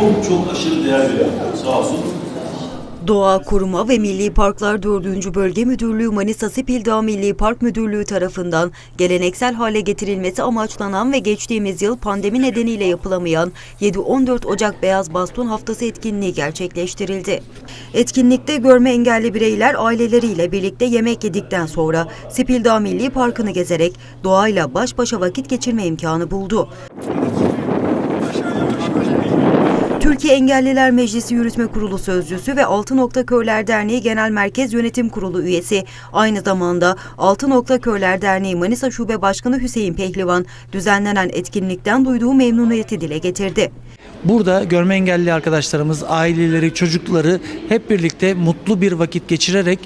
çok çok aşırı değer veriyor. Sağ olsun. Doğa Koruma ve Milli Parklar 4. Bölge Müdürlüğü Manisa Sipil Dağ Milli Park Müdürlüğü tarafından geleneksel hale getirilmesi amaçlanan ve geçtiğimiz yıl pandemi nedeniyle yapılamayan 7-14 Ocak Beyaz Baston Haftası etkinliği gerçekleştirildi. Etkinlikte görme engelli bireyler aileleriyle birlikte yemek yedikten sonra Sipil Dağ Milli Parkı'nı gezerek doğayla baş başa vakit geçirme imkanı buldu. Türkiye Engelliler Meclisi Yürütme Kurulu Sözcüsü ve Altı Nokta Körler Derneği Genel Merkez Yönetim Kurulu üyesi, aynı zamanda Altı Nokta Körler Derneği Manisa Şube Başkanı Hüseyin Pehlivan, düzenlenen etkinlikten duyduğu memnuniyeti dile getirdi. Burada görme engelli arkadaşlarımız, aileleri, çocukları hep birlikte mutlu bir vakit geçirerek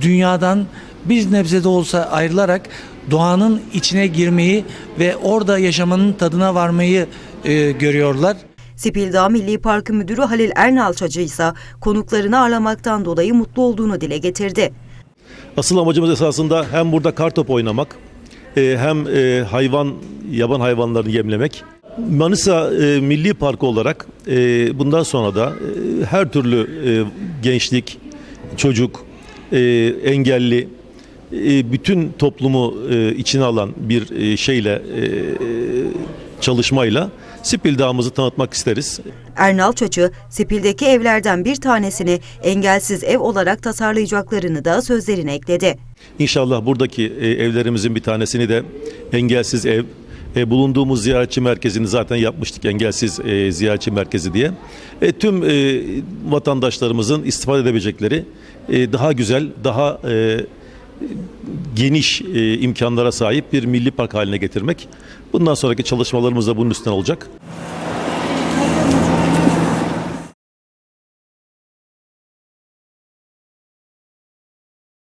dünyadan bir nebze de olsa ayrılarak doğanın içine girmeyi ve orada yaşamanın tadına varmayı e, görüyorlar. Sipildağ Milli Parkı Müdürü Halil Ernalçacı ise konuklarını ağırlamaktan dolayı mutlu olduğunu dile getirdi. Asıl amacımız esasında hem burada kartop oynamak e, hem e, hayvan yaban hayvanlarını yemlemek. Manisa e, Milli Parkı olarak e, bundan sonra da e, her türlü e, gençlik, çocuk, e, engelli e, bütün toplumu e, içine alan bir e, şeyle e, çalışmayla Sipil Dağımızı tanıtmak isteriz. Ernal Çaçı, Sipil'deki evlerden bir tanesini engelsiz ev olarak tasarlayacaklarını da sözlerine ekledi. İnşallah buradaki e, evlerimizin bir tanesini de engelsiz ev, e, bulunduğumuz ziyaretçi merkezini zaten yapmıştık engelsiz e, ziyaretçi merkezi diye. E, tüm e, vatandaşlarımızın istifade edebilecekleri e, daha güzel, daha e, geniş e, imkanlara sahip bir milli park haline getirmek. Bundan sonraki çalışmalarımız da bunun üstüne olacak.